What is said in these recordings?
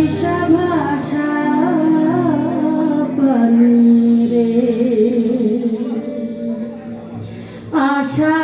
মিশা ভাষা পানি রে আশা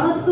저도